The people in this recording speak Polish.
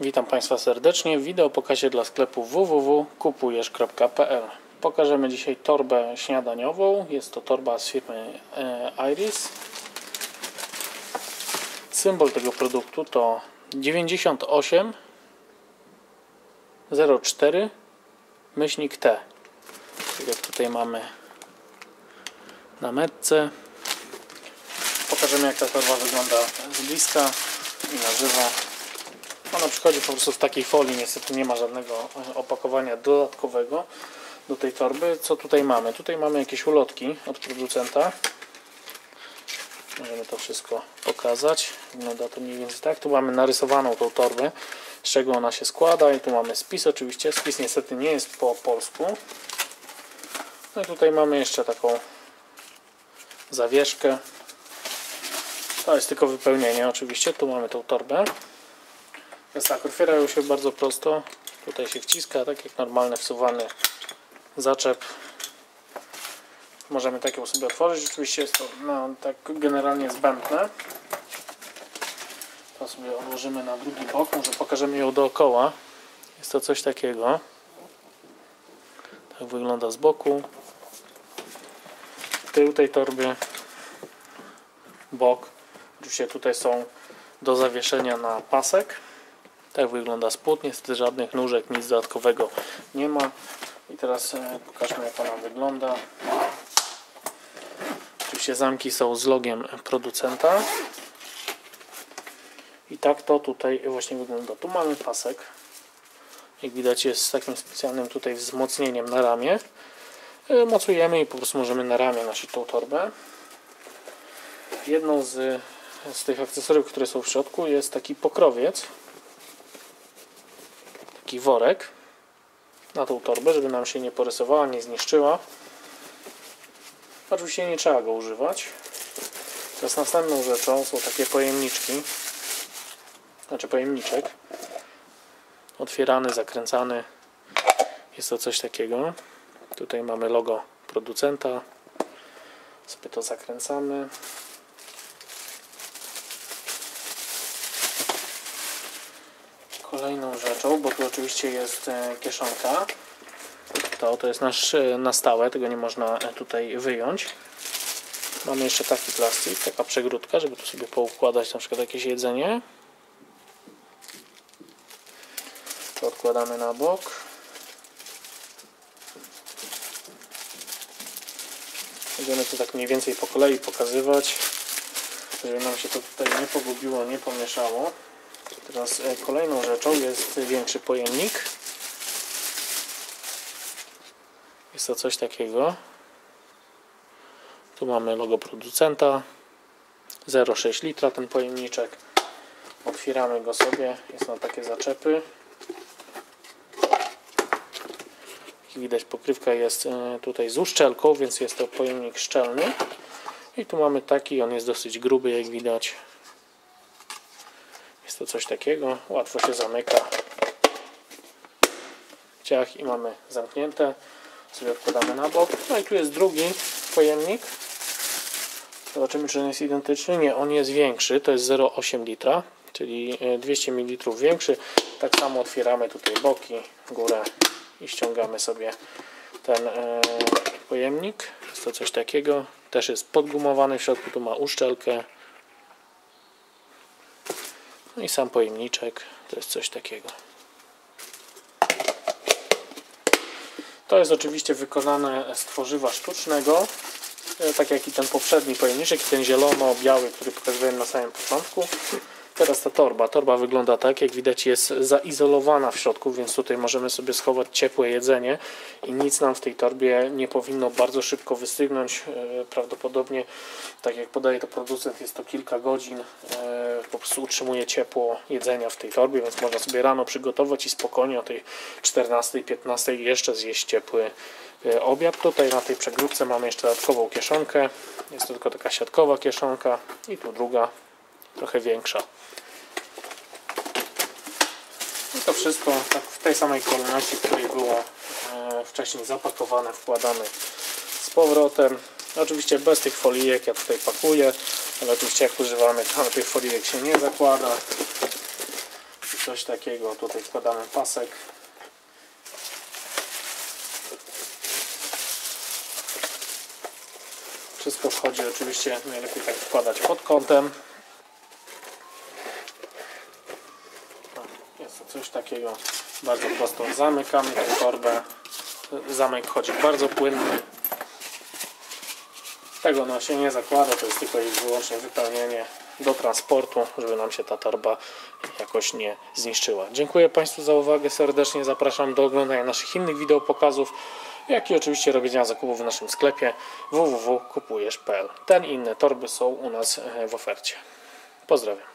Witam Państwa serdecznie w wideo pokazie dla sklepu www.kupujesz.pl Pokażemy dzisiaj torbę śniadaniową. Jest to torba z firmy e, Iris. Symbol tego produktu to 98 04 myślnik T. Tak jak tutaj mamy na metce. Pokażemy jak ta torba wygląda z bliska i na żywo. Ona przychodzi po prostu w takiej folii, niestety nie ma żadnego opakowania dodatkowego do tej torby. Co tutaj mamy? Tutaj mamy jakieś ulotki od producenta. Możemy to wszystko pokazać. Wygląda to mniej więcej tak. Tu mamy narysowaną tą torbę, z czego ona się składa i tu mamy spis oczywiście. Spis niestety nie jest po polsku. No i tutaj mamy jeszcze taką zawieszkę. To jest tylko wypełnienie oczywiście. Tu mamy tą torbę. Jest tak, otwierają się bardzo prosto. Tutaj się wciska, tak jak normalny wsuwany zaczep. Możemy taką sobie otworzyć. Oczywiście jest to no, tak generalnie zbędne. To sobie odłożymy na drugi bok. Może pokażemy ją dookoła. Jest to coś takiego. Tak wygląda z boku. Tył tej torby. Bok. Oczywiście tutaj są do zawieszenia na pasek. Tak wygląda spód, niestety żadnych nóżek, nic dodatkowego nie ma. I teraz e, pokażmy jak ona wygląda. Oczywiście zamki są z logiem producenta. I tak to tutaj właśnie wygląda. Tu mamy pasek. Jak widać jest z takim specjalnym tutaj wzmocnieniem na ramię. E, mocujemy i po prostu możemy na ramię nosić tą torbę. Jedną z, z tych akcesoriów, które są w środku jest taki pokrowiec taki worek na tą torbę, żeby nam się nie porysowała, nie zniszczyła. Oczywiście nie trzeba go używać. Teraz następną rzeczą są takie pojemniczki. Znaczy pojemniczek. Otwierany, zakręcany. Jest to coś takiego. Tutaj mamy logo producenta. Sobie to zakręcamy. Kolejną rzeczą, bo tu oczywiście jest e, kieszonka. To, to jest nasz e, na stałe, tego nie można e, tutaj wyjąć. Mamy jeszcze taki plastik, taka przegródka, żeby tu sobie poukładać na przykład jakieś jedzenie. To odkładamy na bok. Będziemy to tak mniej więcej po kolei pokazywać, żeby nam się to tutaj nie pogubiło, nie pomieszało. Teraz e, kolejną rzeczą jest większy pojemnik. Jest to coś takiego. Tu mamy logo producenta. 0,6 litra ten pojemniczek. Otwieramy go sobie. Jest na takie zaczepy. Jak widać pokrywka jest e, tutaj z uszczelką, więc jest to pojemnik szczelny. I tu mamy taki, on jest dosyć gruby jak widać. To coś takiego, łatwo się zamyka. Ciach i mamy zamknięte. Sobie odkładamy na bok. No i tu jest drugi pojemnik. Zobaczymy, czy on jest identyczny. Nie, on jest większy. To jest 0,8 litra, czyli 200 ml większy. Tak samo otwieramy tutaj boki, górę i ściągamy sobie ten e, pojemnik. Jest to coś takiego. Też jest podgumowany w środku. Tu ma uszczelkę. No i sam pojemniczek to jest coś takiego. To jest oczywiście wykonane z tworzywa sztucznego, e, tak jak i ten poprzedni pojemniczek, ten zielono-biały, który pokazywałem na samym początku. Teraz ta torba. Torba wygląda tak, jak widać jest zaizolowana w środku, więc tutaj możemy sobie schować ciepłe jedzenie i nic nam w tej torbie nie powinno bardzo szybko wystygnąć. E, prawdopodobnie, tak jak podaje to producent, jest to kilka godzin. E, po prostu utrzymuje ciepło jedzenia w tej torbie, więc można sobie rano przygotować i spokojnie o tej 14-15 jeszcze zjeść ciepły e, obiad. Tutaj na tej przegródce mamy jeszcze dodatkową kieszonkę. Jest to tylko taka siatkowa kieszonka i tu druga, trochę większa. I to wszystko tak w tej samej kolejności, w której było e, wcześniej zapakowane, wkładamy z powrotem. Oczywiście bez tych folijek ja tutaj pakuję, ale oczywiście jak używamy, to tych folijek się nie zakłada. Coś takiego. Tutaj wkładamy pasek. Wszystko wchodzi oczywiście najlepiej tak wkładać pod kątem. O, Jest to coś takiego bardzo prosto. Zamykamy tę torbę. Zamek chodzi bardzo płynny. Tego no się nie zakłada, to jest tylko i wyłącznie wypełnienie do transportu, żeby nam się ta torba jakoś nie zniszczyła. Dziękuję Państwu za uwagę, serdecznie zapraszam do oglądania naszych innych wideo pokazów, jak i oczywiście robienia zakupów w naszym sklepie www.kupujesz.pl. Ten i inne torby są u nas e, w ofercie. Pozdrawiam.